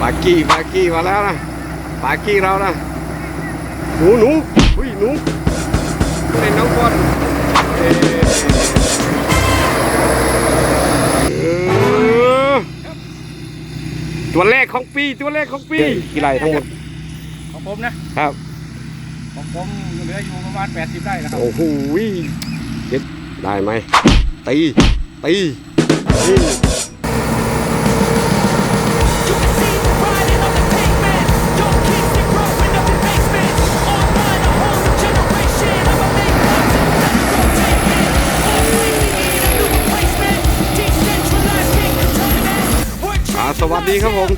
ปากี้ปากี้มาแล้วนะปากี้เรานะหนูหนูอุ้ยหนูเป็นน้องบอลเอ่อเออตัวแรกของปีตัวแรกของปีกี่ไรทั้งหมดของผมนะครับของผมเหลืออยู่ประมาณ 80 ได้นะครับโอ้โหเด็ดได้ไหมตีตีตี วัสดีครับผม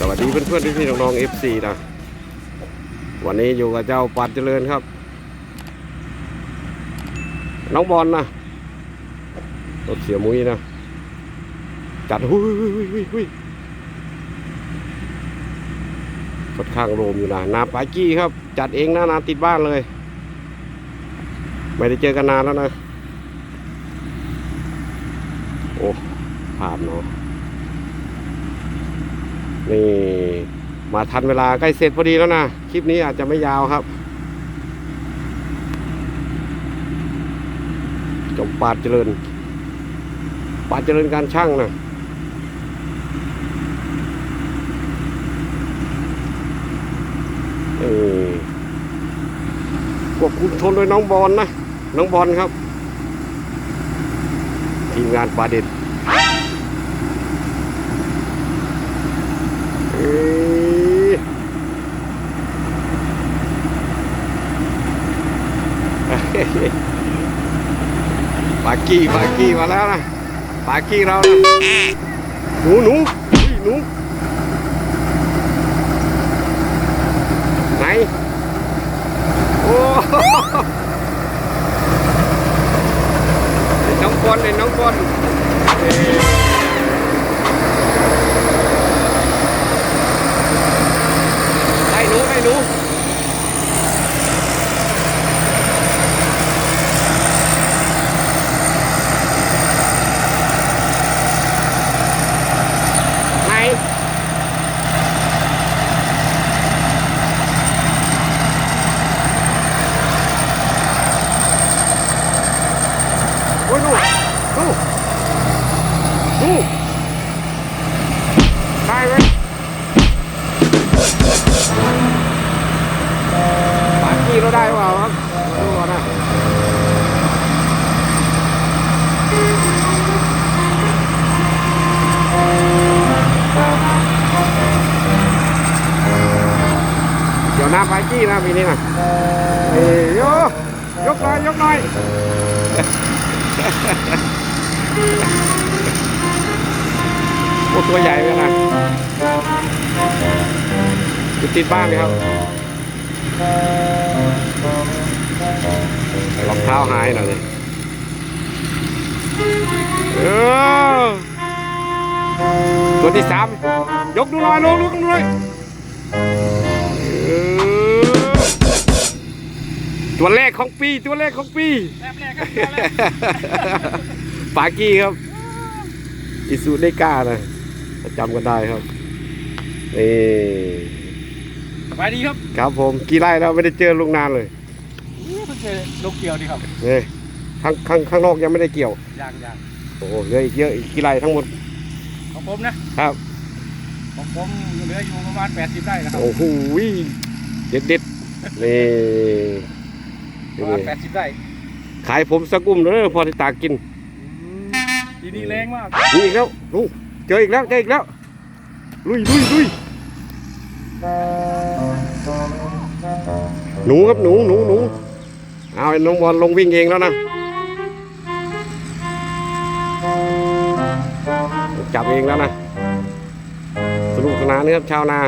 สวัสดีเพื่อนๆพี่ๆน้องๆ FC นะ วันนี้อยู่กับเจ้าปัดเจริญครับ น้องบอลนะรถเสียมุ้ยนะ จัดหุยหุยหุยหุยหุยค่อนข้างโรมอยู่นะ นาปากี้ครับ จัดเองนะนาติดบ้านเลย ไม่ได้เจอกันนานแล้วนะ โอ้ภาพเนาะ นี่มาทันเวลาใกล้เสร็จพอดีแล้วนะ คลิปนี้อาจจะไม่ยาวครับ จบปาดเจริญ ปาดเจริญการช่างนะเออควบคุมชนโดยน้องบอลนะ น้องบอลครับ ทีมงานปาเด็ด เอ้ย ปากี้ปากี้มาแล้วนะปากี้เรานะหนูหนูหนูไหนโอ้น้องบอลไอ้น้องบอลเอย ให้หนูให้หนูไหนโอ้ยหนูหนูหนูตายไหม ปากี้เราได้หรือเปล่าครับดูก่อนนะเดี๋ยวหน้าปากี้นะปีนี้นะเอ้ยโยยกหน่อยยกหน่อยโอ้ตัวใหญ่เลยนะติดบ้านเลยครับ รองเท้าหายหน่อยเลยเออตัวที่สามยกดูหน่อยลงลุกดูหน่อยเออตัวแรกของปี ตัวแรกของปีแรกแรกครับแรกปากี้ครับ อิสุได้กล้านะถ้าจำกันได้ครับนี่สบายดีครับ ครับผม กี่ไร่แล้วไม่ได้เจอลุงนานเลย เพิ่งเจอลูกเกียวดีครับนี่ข้างข้างข้างนอกยังไม่ได้เกี่ยวอย่างอย่างโอ้โหเหลืออีกเยอะอีกกี่ไร่ทั้งหมดของผมนะครับของผมเหลืออยู่ประมาณ80ได้นะครับโอ้โหเด็ดเด็ดๆนี่ประมาณ80ได้ขายผมสักอุ้มเลยพอที่ตากกินทีนี้แรงมากนี่อีกแล้วลุงเจออีกแล้วเจออีกแล้วลุยลุยลุยหนูครับหนูหนูหนู เอาไอ้น้องบอลลงวิ่งเองแล้วนะ จับเองแล้วนะ สนุกสนานนี่ครับชาวนา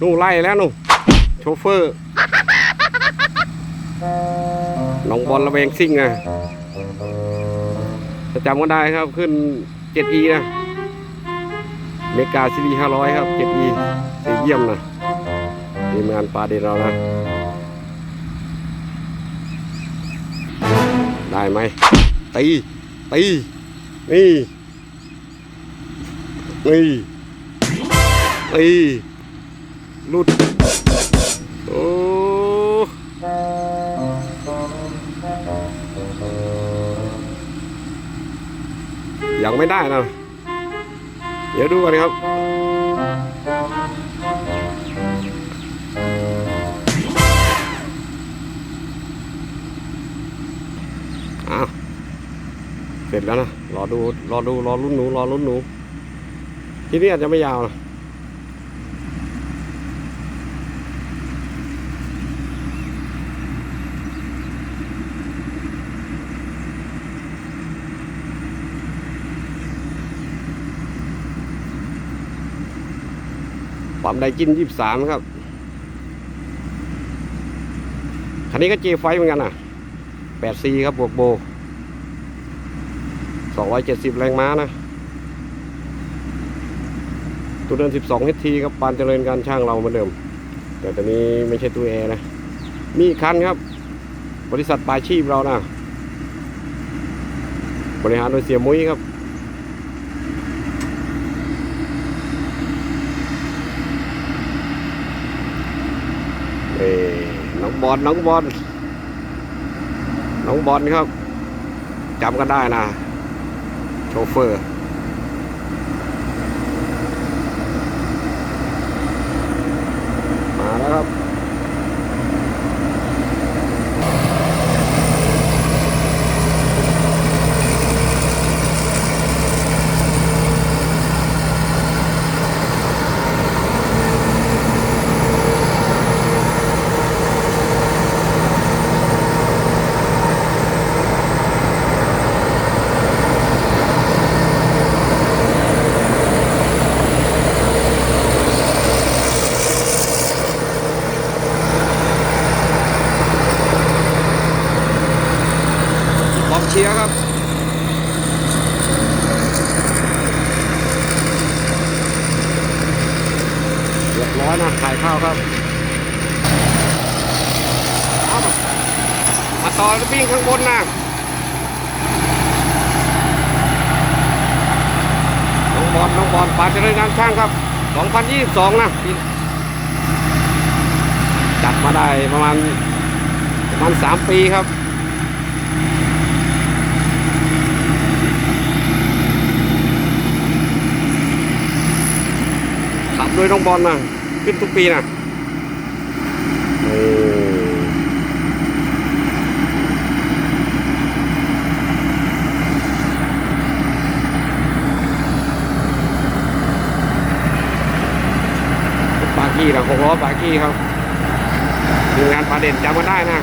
นู่นไล่แล้วนู่นโชเฟอร์น้องบอลระเวงซิ่งนะถ้าจำก็ได้ครับขึ้น 7E นะ เมกาซีรี500ครับ 7E สีเยี่ยมนะทีมงานปลาเดนเรานะ ได้ไหมตีตีนี่นี่ไอ้หลุดโอ้ยังไม่ได้นะ เดี๋ยวดูกันครับ อ้าวเสร็จแล้วนะ รอดู รอดู รอรุ่นหนู รอรุ่นหนู ที่นี่อาจจะไม่ยาวนะความไดกินยี่สามครับ คันนี้ก็เจไฟเหมือนกันอะ แปดซีครับบวกโบสองเจ็ดสิบแรงม้านะ ตัวเดินสิบสองทีครับปานเจริญการช่างเราเหมือนเดิม แต่ตอนนี้ไม่ใช่ตัวแอร์นะ มีคันครับ บริษัทปลายชีพเรานะ บริหารโดยเสียมุ้ยครับเอ้น้องบอลน้องบอล น้องบอลครับจำกันได้นะ โชเฟอร์ มาแล้วครับ พร้อมเชียร์ครับ เรียบร้อยนะถ่ายข้าวครับมาต่อแล้ววิ่งข้างบนนะน้องบอลน้องบอลปาเจริญงานช่างครับ 2022 นะจัดมาได้ประมาณประมาณ 3 ปีครับขับโดยน้องบอลนะ ขึ้นทุกปีนะโอ้ปากี้นะหกล้อปากี้ครับทีมงานปลาเด่นจำมาได้นะ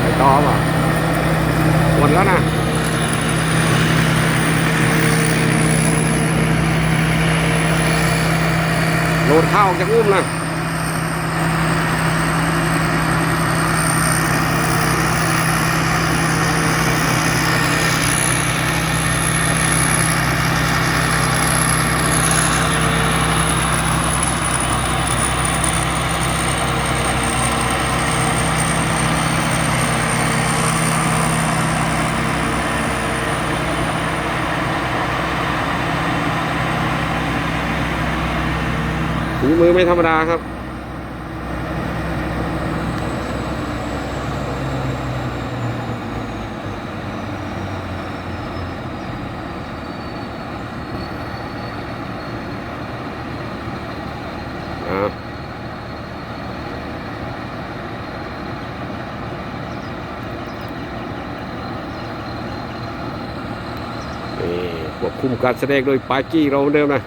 ไปต่อเปล่ะหมดแล้วนะ โหลดข้าว ออกจากอุ้มนะ ฝีมือไม่ธรรมดาครับอ่านี่ควบคุมการแสดงโดยปากี้เราเนเดิมนะ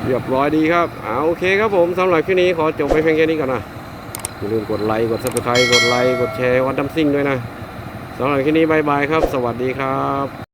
เรียบร้อยดีครับอ่าโอเคครับผมสำหรับคลิปนี้ขอจบไปเพียงแค่นี้ก่อนนะอย่าลืมกดไลค์กดซับสไครต์กดไลค์กดแชร์วันดัมซิ่งด้วยนะสำหรับคลิปนี้บายบายครับ สวัสดีครับ